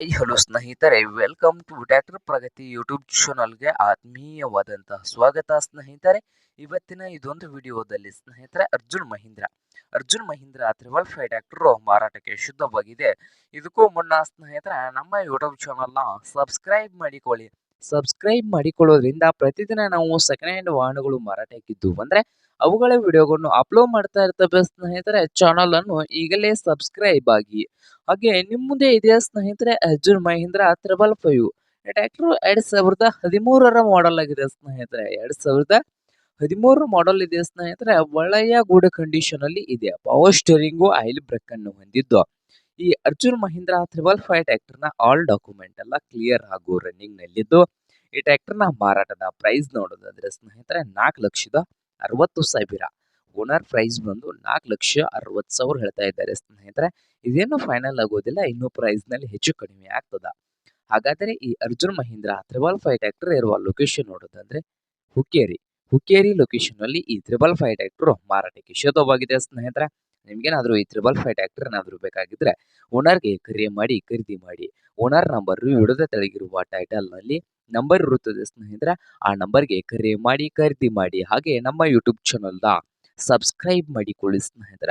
Hello ಸ್ನೇಹಿತರೆ welcome to doctor Pragati YouTube ಚಾನಲ್ಗೆ ಆತ್ಮೀಯವಾದಂತಹ ಸ್ವಾಗತ ಸ್ನೇಹಿತರೆ. ಇವತ್ತಿನ ಇದೊಂದು ವಿಡಿಯೋದಲ್ಲಿ ಸ್ನೇಹಿತರೆ, Arjun Mahindra. Arjun Mahindra triple five tractor ಮಾರಾಟಕ್ಕೆ ಶುದ್ಧವಾಗಿದೆ. ಇದಕ್ಕೂ ಮುನ್ನ ಸ್ನೇಹಿತರೆ, ನಮ್ಮ ಯೂಟ್ಯೂಬ್ ಚಾನಲ್ನ ಸಬ್ಸ್ಕ್ರೈಬ್ ಮಾಡಿಕೊಳ್ಳಿ. ಸಬ್ಸ್ಕ್ರೈಬ್ ಮಾಡಿಕೊಳ್ಳೋದ್ರಿಂದ ಪ್ರತಿದಿನ ನಾವು ಸೆಕೆಂಡ್ ಹ್ಯಾಂಡ್ ವಾಹನಗಳು ಮಾರಾಟಕ್ಕಿದ್ದು ಅಂದರೆ ಅವುಗಳ ವಿಡಿಯೋಗಳನ್ನು ಅಪ್ಲೋಡ್ ಮಾಡ್ತಾ ಇರ್ತವೆ ಸ್ನೇಹಿತರೆ ಚಾನಲ್ ಅನ್ನು ಈಗಲೇ ಸಬ್ಸ್ಕ್ರೈಬ್ ಆಗಿ. ಹಾಗೆ ನಿಮ್ಮ ಮುಂದೆ ಇದೆ ಸ್ನೇಹಿತರೆ, Arjun Mahindra triple five tractor ಎರಡ್ ಸಾವಿರದ ಹದಿಮೂರರ ಮಾಡೆಲ್ ಆಗಿದೆ ಸ್ನೇಹಿತರೆ. ಎರಡ್ ಸಾವಿರದ ಹದಿಮೂರು ಮಾಡೆಲ್ ಇದೆ ಸ್ನೇಹಿತರೆ. ಒಳ್ಳೆಯ ಗುಡ್ ಕಂಡೀಷನ್ ಅಲ್ಲಿ ಇದೆ. ಪವರ್ ಸ್ಟೇರಿಂಗು ಆಯಿಲ್ ಬ್ರೇಕ್ ಅನ್ನು ಹೊಂದಿದ್ದು. ಈ ಅರ್ಜುನ್ ಮಹೀಂದ್ರ ತ್ರಿಬಲ್ ಫೈವ್ ಟ್ರ್ಯಾಕ್ಟರ್ನ ಆಲ್ ಡಾಕ್ಯುಮೆಂಟ್ ಎಲ್ಲ ಕ್ಲಿಯರ್ ಆಗೋ ರನ್ನಿಂಗ್ ನಲ್ಲಿದ್ದು. ಈ ಟ್ರ್ಯಾಕ್ಟರ್ನ ಮಾರಾಟದ ಪ್ರೈಸ್ ನೋಡೋದಾದ್ರೆ ಸ್ನೇಹಿತರೆ ನಾಲ್ಕು ಲಕ್ಷದ ಅರವತ್ತು ಸಾವಿರ. ಓನರ್ ಪ್ರೈಸ್ ಬಂದು ನಾಲ್ಕು ಲಕ್ಷ ಅರವತ್ತು ಸಾವಿರ ಹೇಳ್ತಾ ಇದ್ದಾರೆ ಸ್ನೇಹಿತರೆ. ಇದೇನು ಫೈನಲ್ ಆಗೋದಿಲ್ಲ, ಇನ್ನು ಪ್ರೈಸ್ನಲ್ಲಿ ಹೆಚ್ಚು ಕಡಿಮೆ ಆಗ್ತದ. ಹಾಗಾದರೆ ಈ Arjun Mahindra triple five tractor ಇರುವ ಲೊಕೇಶನ್ ನೋಡೋದಾದ್ರೆ ಹುಕ್ಕೇರಿ. ಹುಕ್ಕೇರಿ ಲೊಕೇಶನ್ ಅಲ್ಲಿ ಈ ತ್ರಿಬಲ್ ಫೈವ್ ಟ್ರ್ಯಾಕ್ಟರ್ ಮಾರಾಟಕ್ಕೆ ಶೋಧವಾಗಿದೆ ಸ್ನೇಹಿತರೆ. ನಿಮ್ಗೇನಾದ್ರೂ ಈ ತ್ರಿಬಲ್ ಫೈವ್ ಟ್ರ್ಯಾಕ್ಟರ್ ಏನಾದರೂ ಬೇಕಾಗಿದ್ರೆ ಓನರ್ಗೆ ಕರೆ ಮಾಡಿ, ಖರೀದಿ ಮಾಡಿ. ಓನರ್ ನಂಬರ್ ವಿಡಿಯೋದ ತೆಳಗಿರುವ ಟೈಟಲ್ನಲ್ಲಿ ನಂಬರ್ ಇರುತ್ತದೆ ಸ್ನೇಹಿತರೆ, ಆ ನಂಬರ್ಗೆ ಕರೆ ಮಾಡಿ, ಖರೀದಿ ಮಾಡಿ. ಹಾಗೆ ನಮ್ಮ ಯೂಟ್ಯೂಬ್ ಚಾನಲ್ನ ಸಬ್ಸ್ಕ್ರೈಬ್ ಮಾಡಿಕೊಳ್ಳಿ ಸ್ನೇಹಿತರೆ.